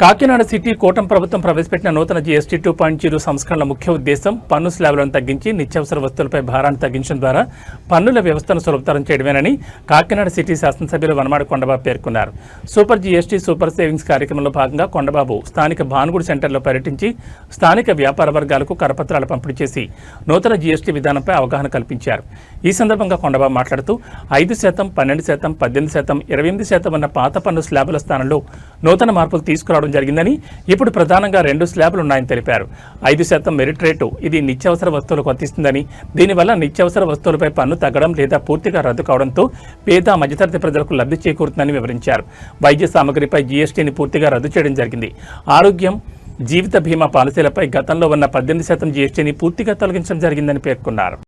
Kakinada city కూటమి ప్రభుత్వం ప్రవేశపెట్టిన నూతన జీఎస్టీ టూ పాయింట్ జీరో సంస్కరణల ముఖ్య ఉద్దేశం పన్ను స్లాబ్లను తగ్గించి నిత్యావసర వస్తువులపై భారాన్ని తగ్గించడం ద్వారా పన్నుల వ్యవస్థను సులభతరం చేయడమేనని కాకినాడ సిటీ శాసనసభ్యులు వనమాడ కొండబాబు పేర్కొన్నారు. సూపర్ జీఎస్టీ సూపర్ సేవింగ్స్ కార్యక్రమంలో భాగంగా కొండబాబు స్థానిక భానుగుడి సెంటర్లో పర్యటించి స్థానిక వ్యాపార వర్గాలకు కరపత్రాలు పంపిణీ చేసి నూతన జీఎస్టీ విధానంపై అవగాహన కల్పించారు. ఈ సందర్భంగా కొండబాబు మాట్లాడుతూ ఐదు శాతం పన్నెండు శాతం పద్దెనిమిది శాతం ఇరవై ఎనిమిది శాతం ఉన్న పాత పన్ను స్లాబుల స్థానంలో నూతన మార్పులు తీసుకురావడం జరిగిందని ఇప్పుడు ప్రధానంగా రెండు స్లాబులు ఉన్నాయని తెలిపారు. ఐదు శాతం మెరిట్ రేటు ఇది నిత్యావసర వస్తువులకు వర్తిస్తుందని దీనివల్ల నిత్యావసర వస్తువులపై పన్ను తగ్గడం లేదా పూర్తిగా రద్దు కావడంతో పేద మధ్యతరగతి ప్రజలకు లబ్ధి చేకూరుతుందని వివరించారు. వైద్య సామగ్రిపై జీఎస్టీని పూర్తిగా రద్దు చేయడం జరిగింది. ఆరోగ్యం జీవిత బీమా పాలసీలపై గతంలో ఉన్న పద్దెనిమిది శాతం జీఎస్టీని పూర్తిగా తొలగించడం జరిగిందని పేర్కొన్నారు.